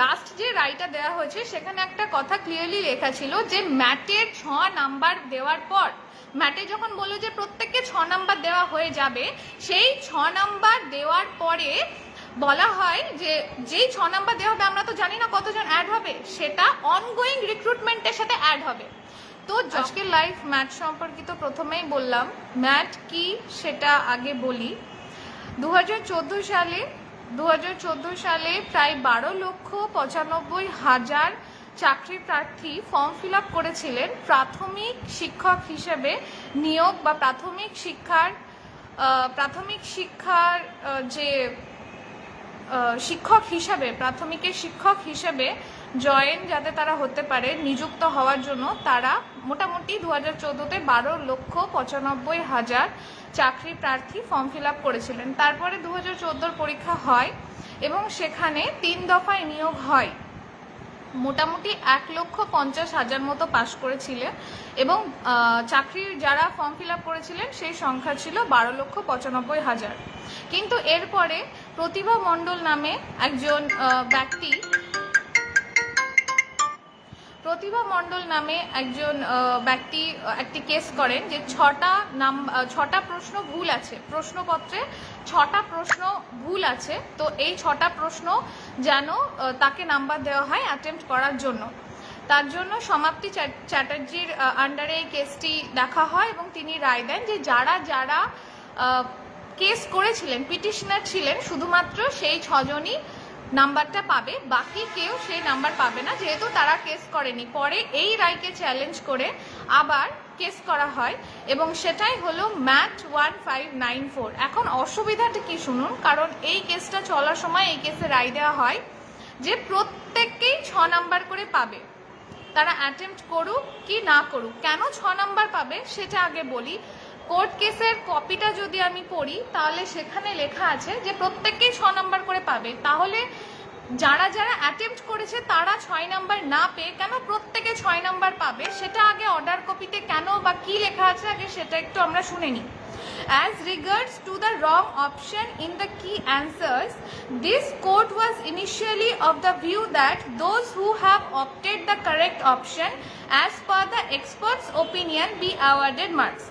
Last যে রায়টা দেওয়া হয়েছে সেখানে একটা কথা ক্লিয়ারলি লেখা ছিল যে ম্যাটের ছ নাম্বার দেওয়ার পর ম্যাটে যখন বলল যে প্রত্যেককে ছ নাম্বার দেওয়া হয়ে যাবে সেই ছ নাম্বার দেওয়ার পরে বলা হয় যে যেই ছ নাম্বার দেওয়া হবে আমরা তো জানি না কতজন অ্যাড হবে সেটা অনগোয়িং রিক্রুটমেন্টের সাথে অ্যাড হবে। তো আজকের লাইফ ম্যাট সম্পর্কিত প্রথমেই বললাম ম্যাট কি সেটা আগে বলি। দু হাজার চোদ্দ সালে দু হাজার চোদ্দ সালে প্রায় বারো লক্ষ পঁচানব্বই হাজার চাকরি প্রার্থী ফর্ম ফিল করেছিলেন প্রাথমিক শিক্ষক হিসেবে নিয়োগ বা প্রাথমিক শিক্ষার প্রাথমিক শিক্ষার যে শিক্ষক হিসাবে, প্রাথমিকের শিক্ষক হিসেবে জয়েন যাতে তারা হতে পারে, নিযুক্ত হওয়ার জন্য তারা মোটামুটি দু হাজার চোদ্দোতে বারো লক্ষ পঁচানব্বই হাজার চাকরি প্রার্থী ফর্ম ফিল আপ করেছিলেন। তারপরে দু হাজার চোদ্দোর পরীক্ষা হয় এবং সেখানে তিন দফায় নিয়োগ হয়। মোটামুটি এক লক্ষ পঞ্চাশ হাজার মতো পাশ করেছিলেন এবং চাকরির যারা ফর্ম ফিল আপ করেছিলেন সেই সংখ্যা ছিল বারো লক্ষ পঁচানব্বই হাজার। কিন্তু এরপরে প্রতিভা মণ্ডল নামে একজন ব্যক্তি। প্রতিভা মণ্ডল নামে একজন ব্যক্তি একটি কেস করেন যে ছটা নাম ছটা প্রশ্ন ভুল আছে। প্রশ্নপত্রে ছটা প্রশ্ন ভুল আছে। তো এই ছটা প্রশ্ন যেন তাকে নাম্বার দেওয়া হয় অ্যাটেম্প্ট করার জন্য। তার জন্য সমাপ্তি চ্যাট- চ্যাটার্জির আন্ডারে এই কেসটি দেখা হয় এবং তিনি রায় দেন যে যারা যারা কেস করেছিলেন, পিটিশনার ছিলেন, শুধুমাত্র সেই ছজনই নাম্বারটা পাবে। বাকি কেউ সেই নাম্বার পাবে না, যেহেতু তারা কেস করেনি। পরে এই রায়কে চ্যালেঞ্জ করে আবার কেস করা হয় এবং সেটাই হলো MAT one five nine four. এখন অসুবিধাটা কি শুনুন, কারণ এই কেসটা চলার সময় এই কেসে রায় দেওয়া হয় যে প্রত্যেককেই ছ নাম্বার করে পাবে। তারা অ্যাটেম্প্ট করুক কি না করুক। কেন ছ নাম্বার পাবে সেটা আগে বলি। কোর্ট কেসের কপিটা যদি আমি পড়ি, তাহলে সেখানে লেখা আছে যে প্রত্যেককেই ছ নম্বর করে পাবে। তাহলে যারা যারা অ্যাটেম্প করেছে, তারা ছয় নাম্বার না পেয়ে কেন প্রত্যেকে ছয় নাম্বার পাবে? সেটা আগে অর্ডার কপিতে কেন বা কি লেখা আছে আগে সেটা একটু আমরা শুনে নিই। As regards to the wrong option in the key answers this court was initially of the view that those who have opted the correct option as per the experts opinion be awarded marks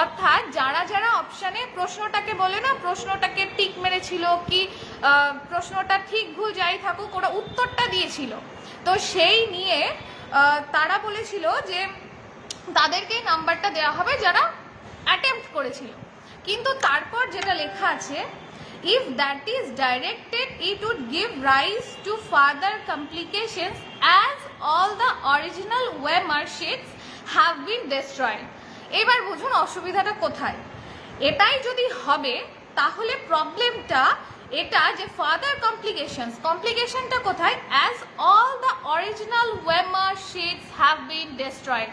অর্থাৎ যারা যারা অপশানে প্রশ্নটাকে বলে না, প্রশ্নটাকে tick মেরেছিল কি প্রশ্নটা ঠিক ভুল যাই থাকুক, ওরা উত্তরটা দিয়েছিল। তো সেই নিয়ে তারা বলেছিল যে তাদেরকেই নাম্বারটা দেওয়া হবে যারা অ্যাটেম্প্ট করেছিল। কিন্তু তারপর যেটা লেখা আছে if that is directed it would give rise to further complications as all the original way sheets have been destroyed এবার বুঝুন অসুবিধাটা কোথায়। এটাই যদি হবে, তাহলে প্রবলেমটা এটা যে ফার্দার কমপ্লিকেশনস কমপ্লিকেশনটা কোথায়? As all the original OMR sheets have been destroyed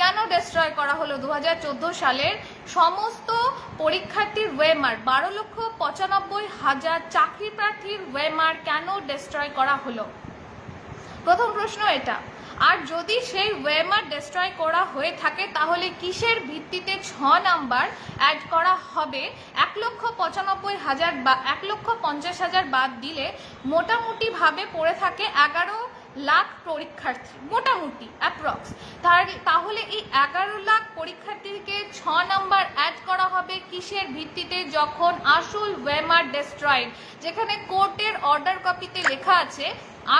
কেন ডেস্ট্রয় করা হলো? দু হাজার চোদ্দ সালের সমস্ত পরীক্ষার্থীর ওয়েমার বারো লক্ষ পঁচানব্বই হাজার চাকরি প্রার্থীর ওয়েমার কেন ডেস্ট্রয় করা হলো? প্রথম প্রশ্ন এটা। আর যদি সেই ওয়েমার ডেস্ট্রয় করা হয়ে থাকে, তাহলে কিসের ভিত্তিতে ছ নাম্বার অ্যাড করা হবে? এক লক্ষ পঁচানব্বই হাজার বা এক লক্ষ পঞ্চাশ হাজার বাদ দিলে মোটামুটিভাবে পড়ে থাকে এগারো লাখ পরীক্ষার্থী, মোটামুটি অ্যাপ্রক্স তাহলে এই এগারো লাখ পরীক্ষার্থীকে ছ নাম্বার অ্যাড করা হবে কিসের ভিত্তিতে যখন আসল ওয়েমার ডেস্ট্রয়েড যেখানে কোর্টের অর্ডার কপিতে লেখা আছে,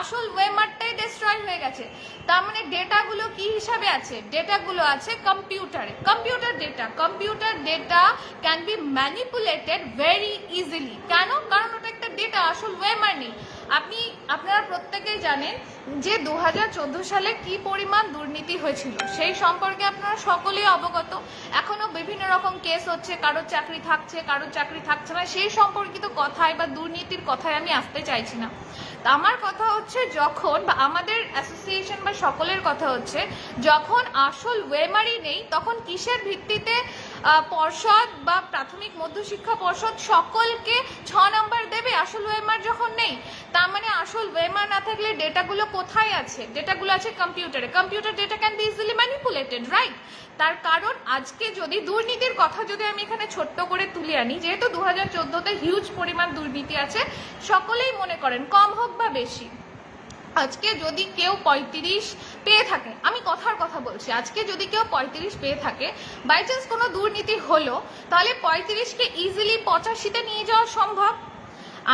আসল ওয়েমারটাই ডেস্ট্রয় হয়ে গেছে। তার মানে ডেটাগুলো কি হিসাবে আছে? ডেটাগুলো আছে কম্পিউটারে computer data computer data can be manipulated very easily কেন? কারণ ওটা একটা ডেটা আসল ওয়েমার নেই। আপনি, আপনারা প্রত্যেকেই জানেন যে দু হাজার চোদ্দ সালে কি পরিমাণ দুর্নীতি হয়েছিল। সেই সম্পর্কে আপনারা সকলেই অবগত। এখনও বিভিন্ন রকম কেস হচ্ছে, কারোর চাকরি থাকছে, কারোর চাকরি থাকছে না। সেই সম্পর্কিত কথায় বা দুর্নীতির কথায় আমি আসতে চাইছি না। তা আমার কথা হচ্ছে যখন বা আমাদের অ্যাসোসিয়েশন বা সকলের কথা হচ্ছে, যখন আসল ওয়েমারি নেই, তখন কিসের ভিত্তিতে পর্ষদ বা প্রাথমিক মধ্যশিক্ষা পর্ষদ সকলকে ছ নাম্বার দেবে, আসল ওয়েমার যখন নেই, তার মানে আসল ওয়েমার না থাকলে ডেটাগুলো কোথায় আছে? ডেটাগুলো আছে কম্পিউটারে। Computer data can be easily manipulated right তার কারণ, আজকে যদি দুর্নীতির কথা যদি আমি এখানে ছোট্ট করে তুলে আনি, যেহেতু দু হাজার চোদ্দোতে হিউজ পরিমাণ দুর্নীতি আছে, সকলেই মনে করেন, কম হোক বা বেশি। আজকে যদি কেউ পঁয়ত্রিশ পেয়ে থাকে, আমি কথার কথা বলছি, আজকে যদি কেউ পঁয়ত্রিশ পেয়ে থাকে বাই চান্স কোনো দুর্নীতি হলো, তাহলে পঁয়ত্রিশকে ইজিলি পঁচাশিতে নিয়ে যাওয়া সম্ভব।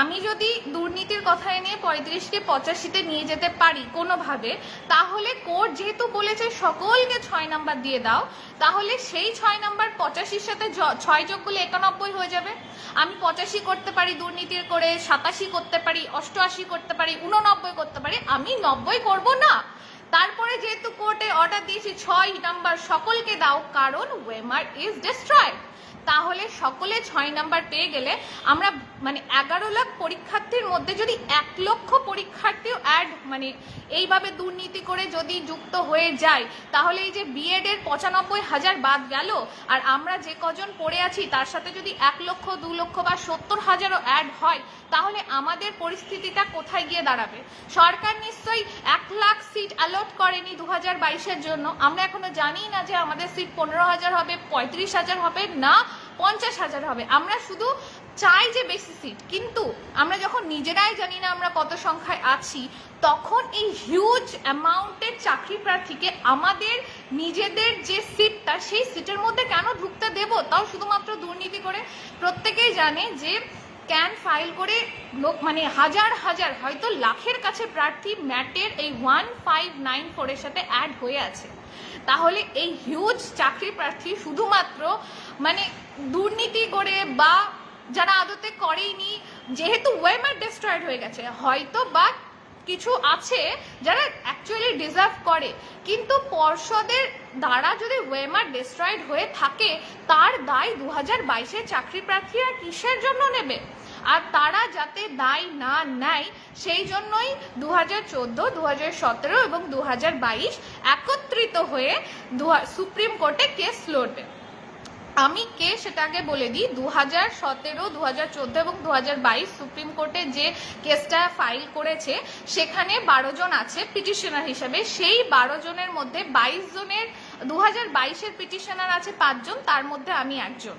আমি যদি দুর্নীতির কথা এনে পঁয়ত্রিশকে পঁচাশিতে নিয়ে যেতে পারি কোনোভাবে, তাহলে কোর্ট যেহেতু বলেছে সকলকে ছয় নাম্বার দিয়ে দাও, তাহলে সেই ছয় নাম্বার পঁচাশির সাথে ছয় যোগ করলে একানব্বই হয়ে যাবে। আমি পঁচাশি করতে পারি দুর্নীতির করে, সাতাশি করতে পারি, অষ্টআশি করতে পারি উননব্বই করতে পারি, আমি নব্বই করব না। তারপরে যেহেতু কোর্টে অর্ডার দিয়েছি ছয় নাম্বার সকলকে দাও, কারণ ওয়েমার ইজ ডিস্ট্রয়েড তাহলে সকলে ছয় নাম্বার পেয়ে গেলে আমরা মানে এগারো লাখ পরীক্ষার্থীর মধ্যে যদি এক লক্ষ পরীক্ষার্থীও অ্যাড মানে এইভাবে দুর্নীতি করে যদি যুক্ত হয়ে যায়, তাহলে এই যে বিএড এর পঁচানব্বই হাজার বাদ গেল, আর আমরা যে কজন পড়ে আছি, তার সাথে যদি এক লক্ষ, দু লক্ষ বা সত্তর হাজারও অ্যাড হয়, তাহলে আমাদের পরিস্থিতিটা কোথায় গিয়ে দাঁড়াবে? সরকার নিশ্চয়ই এক লাখ সিট অ্যালট করেনি দু হাজার বাইশের জন্য। আমরা এখনও জানি না যে আমাদের সিট পনেরো হাজার হবে, পঁয়ত্রিশ হাজার হবে, না পঞ্চাশ হাজার হবে। আমরা শুধু চাই যে বেশি সিট কিন্তু আমরা যখন নিজেরাই জানি না আমরা কত সংখ্যায় আছি, তখন এই হিউজ অ্যামাউন্টের চাকরি প্রার্থীকে আমাদের নিজেদের যে সিটটা সেই সিটের মধ্যে কেন ঢুকতে দেব? তাও শুধুমাত্র দুর্নীতি করে। প্রত্যেকেই জানে যে ক্যান ফাইল করে লোক মানে হাজার হাজার, হয়তো লাখের কাছে প্রার্থী ম্যাটের এই ওয়ান ফাইভ নাইন ফোরের সাথে অ্যাড হয়ে আছে। তাহলে এই হিউজ চাকরি প্রার্থী শুধুমাত্র মানে দুর্নীতি করে বা যারা আদতে করেইনি, যেহেতু ওয়েমার ডিস্ট্রয়েড হয়ে গেছে, হয়তো বা কিছু আছে যারা অ্যাকচুয়ালি ডিজার্ভ করে, কিন্তু পর্ষদের দ্বারা যদি ওয়েমার ডিস্ট্রয়েড হয়ে থাকে, তার দায় দু হাজার বাইশের চাকরি প্রার্থীরা কিসের জন্য নেবে? আর তারা যাতে দায় না নেয়, সেই জন্যই দু হাজার চোদ্দ দু হাজার সতেরো এবং দু হাজার বাইশ একত্রিত হয়ে সুপ্রিম কোর্টে কেস লড়বে। আমি কে সেটা আগে বলে দিই। দু হাজার সতেরো দু হাজার চোদ্দ এবং দু হাজার বাইশ সুপ্রিম কোর্টে যে কেসটা ফাইল করেছে, সেখানে বারো জন আছে পিটিশনার হিসাবে। সেই বারো জনের মধ্যে বাইশ জনের দু হাজার বাইশের পিটিশনার আছে পাঁচজন, তার মধ্যে আমি একজন।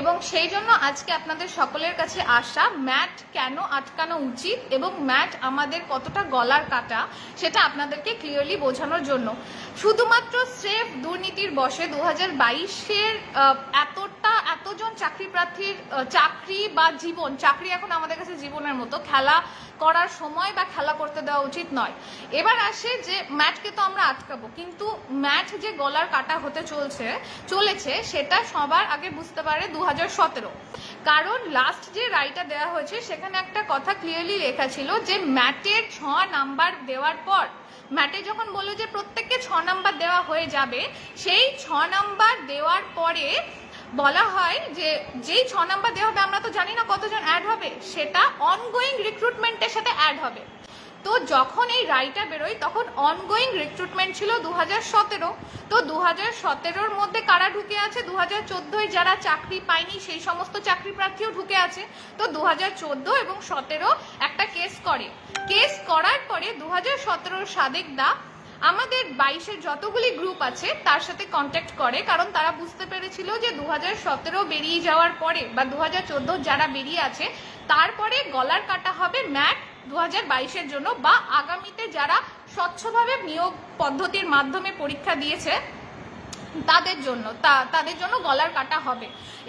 এবং সেই জন্য আজকে আপনাদের সকলের কাছে আসা ম্যাট কেন আটকানো উচিত এবং ম্যাট আমাদের কতটা গলার কাটা সেটা আপনাদেরকে ক্লিয়ারলি বোঝানোর জন্য। শুধুমাত্র স্রেফ দুর্নীতির বসে দু হাজার বাইশের প্রার্থীর চাকরি বা জীবন, চাকরি এখন আমাদের কাছে জীবনের মতো। খেলা করার সময় বা খেলা করতে দেওয়া উচিত নয়। এবার আসে যে ম্যাটকে তো আমরা আটকাবো, কিন্তু ম্যাট যে গলার কাটা হতে চলছে, চলেছে, সেটা সবার আগে বুঝতে পারে দু হাজার সতেরো। কারণ লাস্ট যে রায়টা দেওয়া হয়েছে, সেখানে একটা কথা ক্লিয়ারলি লেখা ছিল যে ম্যাটের ছ নাম্বার দেওয়ার পর, ম্যাটে যখন বলল যে প্রত্যেককে ছ নাম্বার দেওয়া হয়ে যাবে, সেই ছ নাম্বার দেওয়ার পরে বলা হয় যে, যেই ছ নাম্বার দেওয়া হবে, আমরা তো জানি না কতজন অ্যাড হবে, সেটা অনগোয়িং রিক্রুটমেন্টের সাথে অ্যাড হবে। তো যখন এই রায়টা বেরোয়, তখন অনগোয়িং রিক্রুটমেন্ট ছিল দু হাজার সতেরো। তো দু হাজার সতেরোর মধ্যে কারা ঢুকে আছে? দু হাজার চোদ্দোয় যারা চাকরি পায়নি, সেই সমস্ত চাকরি প্রার্থীও ঢুকে আছে। তো দু হাজার চোদ্দ এবং সতেরো একটা কেস করে। কেস করার পরে দু হাজার সতেরোর সাদেক দা আমাদের বাইশের যতগুলি গ্রুপ আছে, তার সাথে কন্ট্যাক্ট করে, কারণ তারা বুঝতে পেরেছিল যে দু হাজার সতেরো বেরিয়ে যাওয়ার পরে বা দু হাজার চোদ্দ যারা বেরিয়ে আছে, তারপরে গলার কাটা হবে ম্যাট দু হাজার জন্য বা আগামীতে যারা স্বচ্ছভাবে নিয়োগ পদ্ধতির মাধ্যমে পরীক্ষা দিয়েছে তাদের জন্য তাদের জন্য গলার কাটা হবে।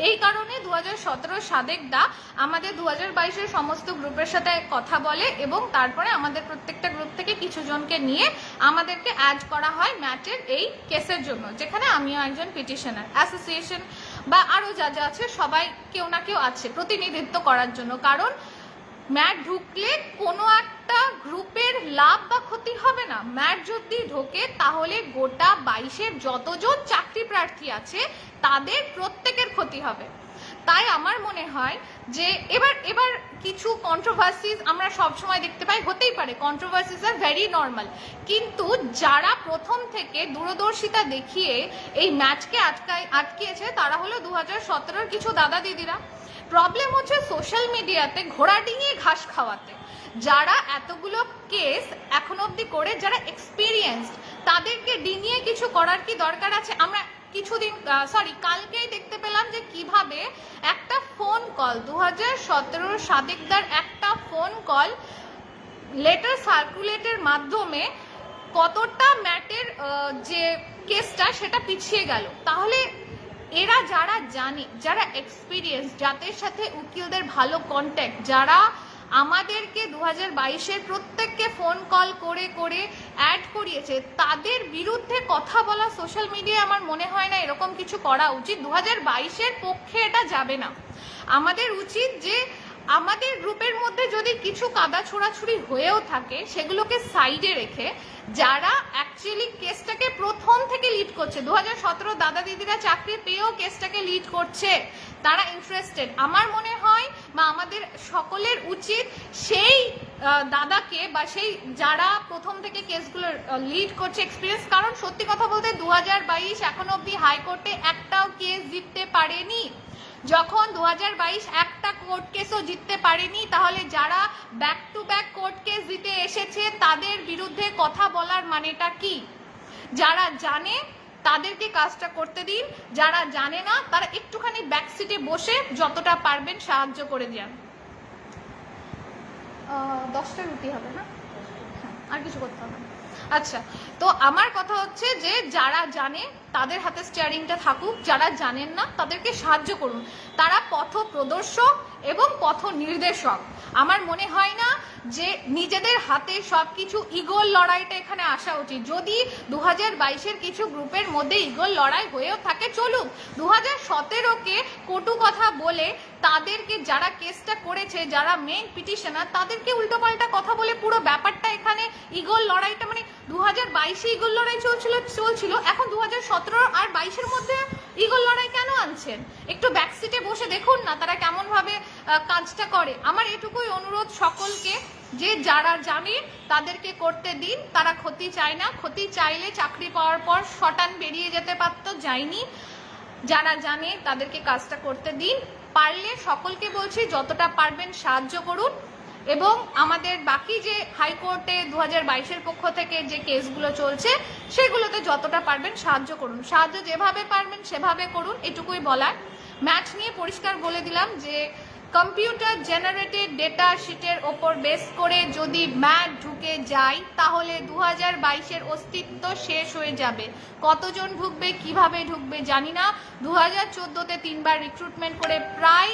এই কারণে দু হাজার সতেরো সাদেক দা আমাদের দু হাজার বাইশের সমস্ত গ্রুপের সাথে কথা বলে এবং তারপরে আমাদের প্রত্যেকটা গ্রুপ থেকে কিছু জনকে নিয়ে আমাদেরকে অ্যাড করা হয় ম্যাটের এই কেসের জন্য, যেখানে আমিও একজন পিটিশনার অ্যাসোসিয়েশন বা আরও যা যা আছে সবাই কেউ না কেউ আছে, প্রতিনিধিত্ব করার জন্য। কারণ ম্যাট ঢুকলে কোনো একটা গ্রুপের লাভ বা ক্ষতি হবে না। ম্যাট যদি ঢোকে, তাহলে গোটা বাইশের যতজন চাকরি প্রার্থী আছে, তাদের প্রত্যেকের ক্ষতি হবে। তাই আমার মনে হয় যে এবার এবার কিছু কন্ট্রোভার্সিস আমরা সবসময় দেখতে পাই, হতেই পারে। কন্ট্রোভার্সিস আর ভেরি নর্মাল কিন্তু যারা প্রথম থেকে দূরদর্শিতা দেখিয়ে এই ম্যাচকে আটকায়, আটকিয়েছে, তারা হলো দু হাজার কিছু দাদা দিদিরা প্রবলেম হচ্ছে সোশ্যাল মিডিয়াতে ঘোড়া ডিঙিয়ে ঘাস খাওয়াতে। যারা এতগুলো কেস এখন অবধি করে, যারা এক্সপিরিয়েন্স তাদেরকে ডিঙিয়ে কিছু করার কি দরকার আছে? আমরা কিছুদিন সরি কালকেই দেখতে পেলাম যে কীভাবে একটা ফোন কল দু হাজার সতেরোর সাদেকদার একটা ফোন কল লেটার সার্কুলেটের মাধ্যমে কতটা ম্যাটের যে কেসটা সেটা পিছিয়ে গেল। তাহলে এরা যারা জানে, যারা এক্সপিরিয়েন্স যাদের সাথে উকিলদের ভালো কন্ট্যাক্ট যারা আমাদেরকে দু হাজার বাইশের প্রত্যেককে ফোন কল করে করে অ্যাড করিয়েছে। তাদের বিরুদ্ধে কথা বলা সোশ্যাল মিডিয়ায় আমার মনে হয় না এরকম কিছু করা উচিত। দু হাজার বাইশের পক্ষে এটা যাবে না। আমাদের উচিত যে আমাদের গ্রুপের মধ্যে যদি কিছু কাদা ছোড়াছুড়ি হয়েও থাকে, সেগুলোকে সাইডে রেখে যারা অ্যাকচুয়ালি কেসটাকে প্রথম থেকে লিড করছে, দু হাজার সতেরো দাদা দিদিরা চাকরি পেয়েও কেসটাকে লিড করছে, তারা ইন্টারেস্টেড আমার মনে হয় বা আমাদের সকলের উচিত সেই দাদাকে বা সেই যারা প্রথম থেকে কেসগুলো লিড করছে এক্সপিরিয়েন্স কারণ সত্যি কথা বলতে দু হাজার বাইশ এখন অব্দি হাইকোর্টে একটাও কেস জিততে পারেনি। যখন দু হাজার বাইশ একটা কোর্ট কেসও জিততে পারেনি তাহলে যারা back to back court case জিতে এসেছে তাদের বিরুদ্ধে কথা বলার মানেটা কি? যারা জানে তাদেরকে কাজটা করতে দিন। যারা জানে না তারা একটুখানি ব্যাক সিটে বসে যতটা পারবেন সাহায্য করে দেন। দশটা রুটি হবে না? হ্যাঁ, আর কিছু করতে হবে না। আচ্ছা তো আমার কথা হচ্ছে যে যারা জানে তাদের হাতে স্টিয়ারিংটা থাকুক, যারা জানেন না তাদেরকে সাহায্য করুন। তারা পথ প্রদর্শক এবং পথ নির্দেশক আমার মনে হয় না যে নিজেদের হাতে সবকিছু ইগোল লড়াইটা এখানে আসা উচিত। যদি দু হাজার বাইশের কিছু গ্রুপের মধ্যে ইগোল লড়াই হয়েও থাকে, চলুক। দু হাজার সতেরোকে কটু কথা বলে তাদেরকে যারা কেসটা করেছে, যারা মেইন পিটিশনার তাদেরকে উল্টোপাল্টা কথা বলে পুরো ব্যাপারটা এখানে ইগোল লড়াইটা মানে দু হাজার বাইশে ইগোল লড়াই চলছিল চলছিল। এখন দু হাজার সতেরো আর বাইশের মধ্যে ইগোল লড়াই আনছেন। একটু ব্যাক সিটে বসে দেখুন না, তারা কেমন ভাবে কাজটা করে। আমার এটুকুই অনুরোধ সকলকে যে যারা জানে তাদেরকে করতে দিন। তারা ক্ষতি চায় না। ক্ষতি চাইলে চাকরি পাওয়ার পর শটান বেরিয়ে যেতে পারতো, যায়নি। যারা জানে তাদেরকে কাজটা করতে দিন। পারলে সকলকে বলছি, যতটা পারবেন সাহায্য করুন। এবং আমাদের বাকি যে হাইকোর্টে দু হাজার পক্ষ থেকে যে কেসগুলো চলছে, সেগুলোতে যতটা পারবেন সাহায্য করুন। সাহায্য যেভাবে পারবেন সেভাবে করুন, এটুকুই বলার। ম্যাচ নিয়ে পরিষ্কার বলে দিলাম যে কম্পিউটার জেনারেটেড ডেটা শিটের ওপর বেস করে যদি ম্যাথ ঢুকে যায়, তাহলে দু হাজার বাইশের অস্তিত্ব শেষ হয়ে যাবে। কতজন ঢুকবে কীভাবে ঢুকবে, জানি না। দু হাজার চোদ্দোতে তিনবার রিক্রুটমেন্ট করে প্রায়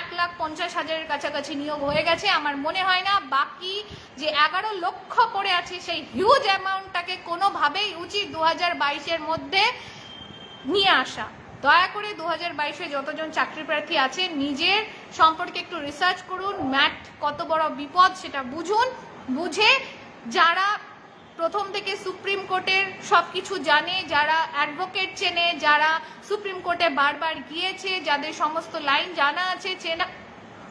এক লাখ পঞ্চাশ হাজারের কাছাকাছি নিয়োগ হয়ে গেছে। আমার মনে হয় না, বাকি যে এগারো লক্ষ পড়ে আছে, সেই হিউজ অ্যামাউন্টটাকে কোনোভাবেই উচিত দু হাজার বাইশের মধ্যে নিয়ে আসা। দয়া করে দু হাজার বাইশে যতজন চাকরি প্রার্থী আছে নিজের সম্পর্কে একটু রিসার্চ করুন। ম্যাট, কত বড় বিপদ সেটা বুঝুন। বুঝে যারা প্রথম থেকে সুপ্রিম কোর্টের সব কিছু জানে, যারা অ্যাডভোকেট চেনে, যারা সুপ্রিম কোর্টে বারবার গিয়েছে, যাদের সমস্ত লাইন জানা আছে, চেনা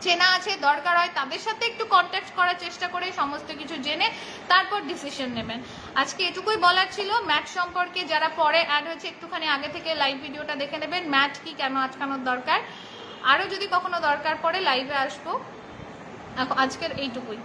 চেনা আছে, দরকার হয়, তাদের সাথে একটু কন্ট্যাক্ট করার চেষ্টা করে সমস্ত কিছু জেনে তারপর ডিসিশন নেবেন। আজকে এটুকুই বলার ছিল ম্যাট সম্পর্কে যারা পরে অ্যাড হয়েছে, একটুখানি আগে থেকে লাইভ ভিডিওটা দেখে নেবেন ম্যাট কি কেন আটকানোর দরকার। আরও যদি কখনো দরকার পড়ে লাইভে আসব। আজকের এইটুকুই।